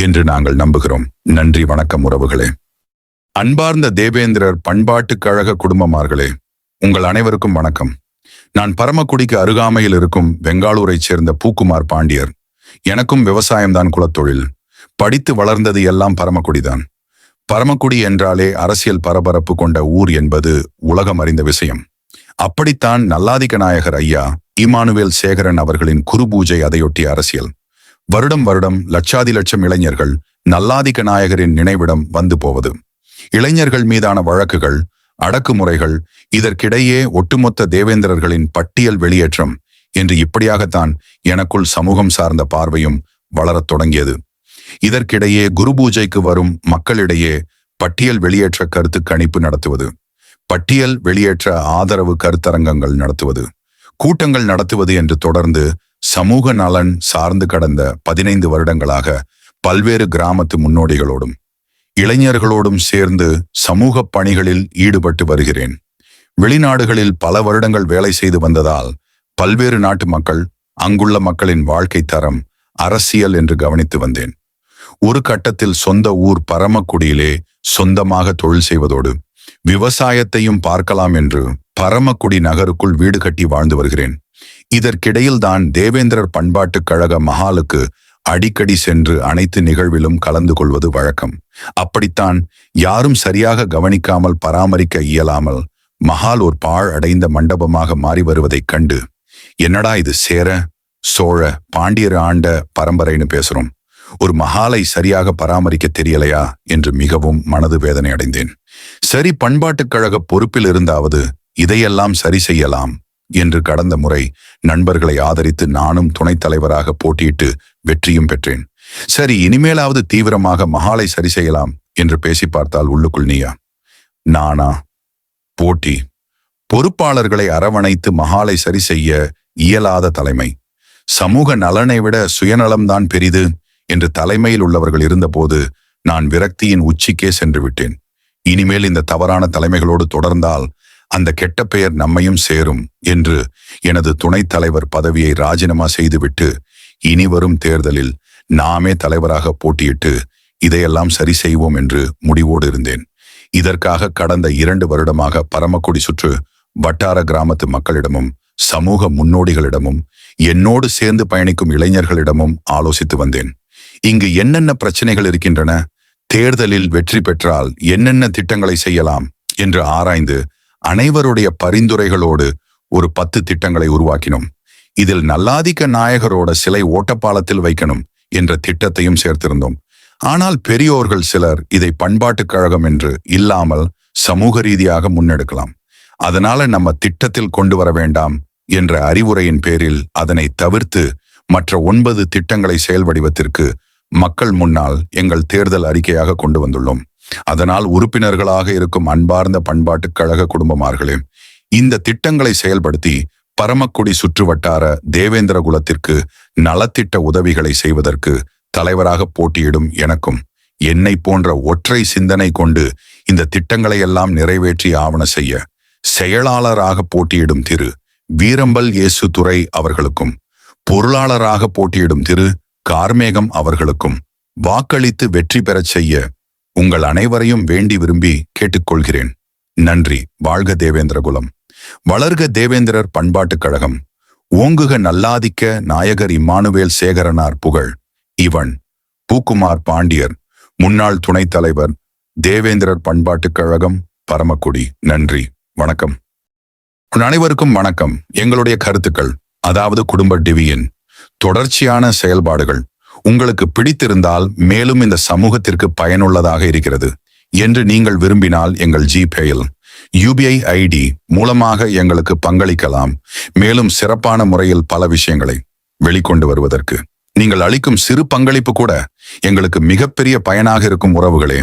என்று நாங்கள் நம்புகிறோம். நன்றி வணக்கம் உறவுகளே. அன்பார்ந்த தேவேந்திரர் பண்பாட்டுக் கழக குடும்பமார்களே உங்கள் அனைவருக்கும் வணக்கம். நான் பரமக்குடிக்கு அருகாமையில் இருக்கும் பெங்காலூரைச் சேர்ந்த பூக்குமார் பாண்டியர். எனக்கும் விவசாயம்தான் குலத்தொழில். படித்து வளர்ந்தது எல்லாம் பரமக்குடிதான். பரமக்குடி என்றாலே அரசியல் பரபரப்பு கொண்ட ஊர் என்பது உலகம் அறிந்த விஷயம். அப்படித்தான் நல்லாதிக்க நாயகர் ஐயா இமானுவேல் சேகரன் அவர்களின் குருபூஜை அதையொட்டிய அரசியல். வருடம் வருடம் லட்சாதி லட்சம் இளைஞர்கள் நல்லாதிக்க நாயகரின் நினைவிடம் வந்து போவது. இளைஞர்கள் மீதான வழக்குகள் அடக்குமுறைகள் இதற்கிடையே ஒட்டுமொத்த தேவேந்திரர்களின் பட்டியல் வெளியேற்றம் என்று இப்படியாகத்தான் எனக்குள் சமூகம் சார்ந்த பார்வையும் வளரத் தொடங்கியது. இதற்கிடையே குரு பூஜைக்கு வரும் மக்களிடையே பட்டியல் வெளியேற்ற கருத்து கணிப்பு நடத்துவது பட்டியல் வெளியேற்ற ஆதரவு கருத்தரங்கங்கள் நடத்துவது கூட்டங்கள் நடத்துவது என்று தொடர்ந்து சமூக நலன் சார்ந்து கடந்த பதினைந்து வருடங்களாக பல்வேறு கிராமத்து முன்னோடிகளோடும் இளைஞர்களோடும் சேர்ந்து சமூக பணிகளில் ஈடுபட்டு வருகிறேன். வெளிநாடுகளில் பல வருடங்கள் வேலை செய்து வந்ததால் பல்வேறு நாட்டு மக்கள் அங்குள்ள மக்களின் வாழ்க்கை தரம் அரசியல் என்று கவனித்து வந்தேன். ஒரு கட்டத்தில் சொந்த ஊர் பரமக்குடியிலே சொந்தமாக தொழில் செய்வதோடு விவசாயத்தையும் பார்க்கலாம் என்று பரமக்குடி நகருக்குள் வீடு கட்டி வாழ்ந்து வருகிறேன். இதற்கிடையில்தான் தேவேந்திரர் பண்பாட்டுக் கழக மஹாலுக்கு அடிக்கடி சென்று அனைத்து நிகழ்விலும் கலந்து கொள்வது வழக்கம். அப்படித்தான் யாரும் சரியாக கவனிக்காமல் பராமரிக்க இயலாமல் மஹால் ஒரு பாழ் அடைந்த மண்டபமாக மாறி வருவதைக் கண்டு என்னடா இது சேர சோழ பாண்டியர் ஆண்ட பரம்பரைன்னு பேசுறோம். ஒரு மகாலை சரியாக பராமரிக்க தெரியலையா? என்று மிகவும் மனது வேதனை அடைந்தேன். சரி பண்பாட்டுக் கழக பொறுப்பில் இருந்தாவது இதையெல்லாம் சரி செய்யலாம் என்று கடந்த முறை நண்பர்களை ஆதரித்து நானும் துணைத் தலைவராக போட்டியிட்டு வெற்றியும் பெற்றேன். சரி இனிமேலாவது தீவிரமாக மகாலை சரி செய்யலாம் என்று பேசி பார்த்தால் உள்ளுக்குள் நீயா? நானா? போட்டி. பொறுப்பாளர்களை அரவணைத்து மகாலை சரி செய்ய இயலாத தலைமை. சமூக நலனை விட சுயநலம்தான் பெரிது என்று தலைமையில் உள்ளவர்கள் இருந்தபோது நான் விரக்தியின் உச்சிக்கே சென்று விட்டேன். இனிமேல் இந்த தவறான தலைமைகளோடு தொடர்ந்தால் அந்த கெட்ட பெயர் நம்மையும் சேரும் என்று எனது துணைத் தலைவர் பதவியை ராஜினாமா செய்துவிட்டு இனி வரும் தேர்தலில் நாமே தலைவராக போட்டியிட்டு இதையெல்லாம் சரி செய்வோம் என்று முடிவோடு இருந்தேன். இதற்காக கடந்த இரண்டு வருடமாக பரமக்குடி சுற்று வட்டார கிராமத்து மக்களிடமும் சமூக முன்னோடிகளிடமும் என்னோடு சேர்ந்து பயணிக்கும் இளைஞர்களிடமும் ஆலோசித்து வந்தேன். இங்கு என்னென்ன பிரச்சனைகள் இருக்கின்றன? தேர்தலில் வெற்றி பெற்றால் என்னென்ன திட்டங்களை செய்யலாம்? என்று ஆராய்ந்து அனைவருடைய பரிந்துரைகளோடு ஒரு பத்து திட்டங்களை உருவாக்கினோம். இதில் நல்லாதிக்க நாயகரோட சிலை ஓட்டப்பாலத்தில் வைக்கணும் என்ற திட்டத்தையும் சேர்த்திருந்தோம். ஆனால் பெரியோர்கள் சிலர் இதை பண்பாட்டுக் கழகம் என்று இல்லாமல் சமூக ரீதியாக முன்னெடுக்கலாம். அதனால நம்ம திட்டத்தில் கொண்டு வர வேண்டாம் என்ற அறிவுரையின் பேரில் அதனை தவிர்த்து மற்ற ஒன்பது திட்டங்களை செயல் வடிவத்திற்கு மக்கள் முன்னால் எங்கள் தேர்தல் அறிக்கையாக கொண்டு வந்துள்ளோம். அதனால் உறுப்பினர்களாக இருக்கும் அன்பார்ந்த பண்பாட்டுக் கழக குடும்பமார்களே இந்த திட்டங்களை செயல்படுத்தி பரமக்குடி சுற்று வட்டார தேவேந்திர குலத்திற்கு நலத்திட்ட உதவிகளை செய்வதற்கு தலைவராக போட்டியிடும் எனக்கும் என்னை போன்ற ஒற்றை சிந்தனை கொண்டு இந்த திட்டங்களை எல்லாம் நிறைவேற்றி ஆவண செய்ய செயலாளராக போட்டியிடும் திரு. வீரம்பல் இயேசு துறை அவர்களுக்கும் பொருளாளராக போட்டியிடும் திரு. கார்மேகம் அவர்களுக்கும் வாக்களித்து வெற்றி பெறச் செய்ய உங்கள் அனைவரையும் வேண்டி விரும்பி கேட்டுக்கொள்கிறேன். நன்றி. வாழ்க தேவேந்திரகுலம். வளர்க தேவேந்திரர் பண்பாட்டுக் கழகம். ஓங்குக நல்லாதிக்க நாயகர் இம்மானுவேல் சேகரனார் புகழ். இவன் பூக்குமார் பாண்டியர். முன்னாள் துணைத் தலைவர் தேவேந்திரர் பண்பாட்டுக் கழகம் பரமக்குடி. நன்றி. வணக்கம். அனைவருக்கும் வணக்கம். எங்களுடைய கருத்துக்கள் அதாவது குடும்ப டிவியின் தொடர்ச்சியான செயல்பாடுகள் உங்களுக்கு பிடித்திருந்தால் மேலும் இந்த சமூகத்திற்கு பயனுள்ளதாக இருக்கிறது என்று நீங்கள் விரும்பினால் எங்கள் ஜிபேயில். யூபிஐ ஐடி மூலமாக எங்களுக்கு பங்களிக்கலாம். மேலும் சிறப்பான முறையில் பல விஷயங்களை வெளிக்கொண்டு வருவதற்கு. நீங்கள் அளிக்கும் சிறு பங்களிப்பு கூட எங்களுக்கு மிகப்பெரிய பயனாக இருக்கும் உறவுகளே.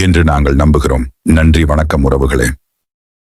என்று நாங்கள் நம்புகிறோம். நன்றி வணக்கம் உறவுகளே.